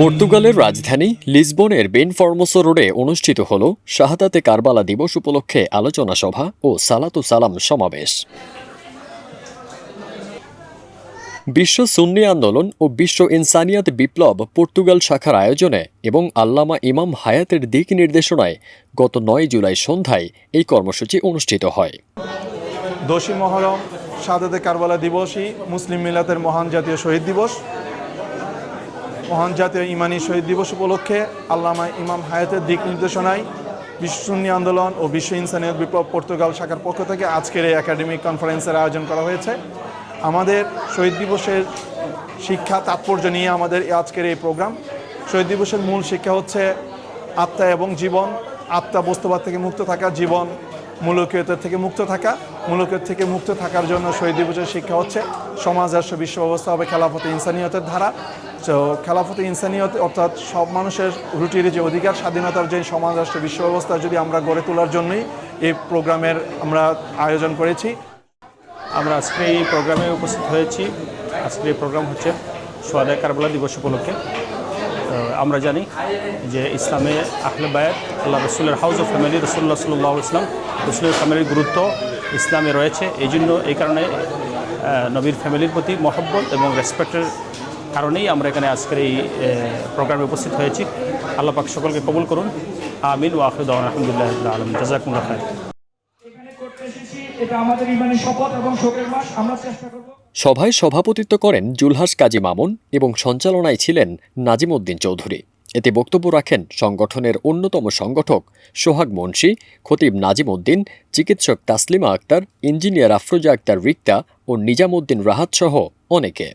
পর্তুগালের রাজধানী লিসবনের বেনফর্মোসো রোডে অনুষ্ঠিত হল শাহাদাতে কারবালা দিবস উপলক্ষে আলোচনা সভা ও সালাতু সালাম সমাবেশ। বিশ্ব সুন্নি আন্দোলন ও বিশ্ব ইনসানিয়াত বিপ্লব পর্তুগাল শাখার আয়োজনে এবং আল্লামা ইমাম হায়াতের দিক নির্দেশনায় গত নয় জুলাই সন্ধ্যায় এই কর্মসূচি অনুষ্ঠিত হয়। দোষী মহরম সাদাতে কারবালা দিবসই মুসলিম মিলাতের মহান জাতীয় শহীদ দিবস। মহান জাতীয় ইমানি শহীদ দিবস উপলক্ষে আল্লামা ইমাম হায়াতের দিক নির্দেশনায় বিশ্ব সুন্নি আন্দোলন ও বিশ্ব ইনসানিয়ত বিপ্লব পর্তুগাল শাখার পক্ষ থেকে আজকের এই একাডেমিক কনফারেন্সের আয়োজন করা হয়েছে। আমাদের শহীদ দিবসের শিক্ষা তাৎপর্য নিয়ে আমাদের আজকের এই প্রোগ্রাম। শহীদ দিবসের মূল শিক্ষা হচ্ছে আত্মা এবং জীবন। আত্মা বস্তুবাদ থেকে মুক্ত থাকা, জীবন মূলকীয়তার থেকে মুক্ত থাকা মূলকীয় থেকে মুক্ত থাকার জন্য শহীদ দিবসের শিক্ষা হচ্ছে সমাজ রাষ্ট্র বিশ্ব ব্যবস্থা হবে খেলাফতে ইনসানিয়তের ধারা। তো খেলাফতে ইনসানিয়ত অর্থাৎ সব মানুষের রুটির যে অধিকার, স্বাধীনতার যে সমাজ রাষ্ট্র বিশ্ব ব্যবস্থা যদি আমরা গড়ে তোলার জন্যই এই প্রোগ্রামের আমরা আয়োজন করেছি। আমরা আজকে এই প্রোগ্রামে উপস্থিত হয়েছি। আজকের এই প্রোগ্রাম হচ্ছে সোয়াদা কারবালা দিবস উপলক্ষে। আমরা জানি যে ইসলামে আহলে বায়াত আল্লাহ রসুলের হাউস অফ ফ্যামিলি রসুল্লাহ সাল্লাহ ইসলাম রসুলের ফ্যামিলির গুরুত্ব ইসলামে রয়েছে। এই জন্য এই কারণে নবীর ফ্যামিলির প্রতি মহব্বত এবং রেসপেক্টের কারণেই আমরা এখানে আজকের এই প্রোগ্রামে উপস্থিত হয়েছি। আল্লাহ পাক সকলকে কবুল করুন। আমিন। ওয়াহিদ আলহামদুলিল্লাহ আলম এসেছি সভায় সভাপতিত্ব করেন জুলহাস কাজী মামুন এবং সঞ্চালনায় ছিলেন নাজিমউদ্দিন চৌধুরী। এতে বক্তব্য রাখেন সংগঠনের অন্যতম সংগঠক সোহাগ মুন্সি, খতিব নাজিম উদ্দিন, চিকিৎসক তাসলিমা আক্তার, ইঞ্জিনিয়ার আফরোজা আক্তার রিক্তা ও নিজামুদ্দিন রাহাত সহ অনেকে।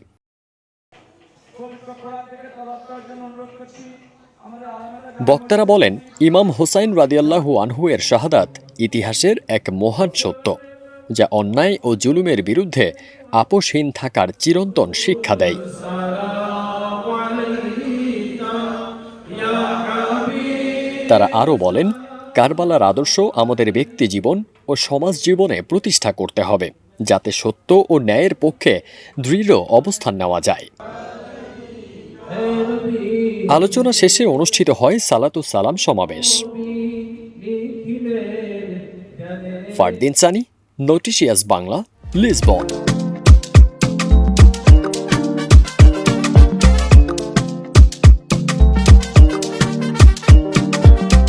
বক্তারা বলেন, ইমাম হোসাইন রাদিয়াল্লাহু আনহু এর শাহাদাত ইতিহাসের এক মহান সত্য। যা অন্যায় ও জুলুমের বিরুদ্ধে আপোষহীন থাকার চিরন্তন শিক্ষা দেয়। তারা আরও বলেন, কারবালার আদর্শ আমাদের ব্যক্তি জীবন ও সমাজ জীবনে প্রতিষ্ঠা করতে হবে, যাতে সত্য ও ন্যায়ের পক্ষে দৃঢ় অবস্থান নেওয়া যায়। আলোচনা শেষে অনুষ্ঠিত হয় সালাতু সালাম সমাবেশ। ফারদিন সানি নোটিশিয়াস বাংলা লিসবন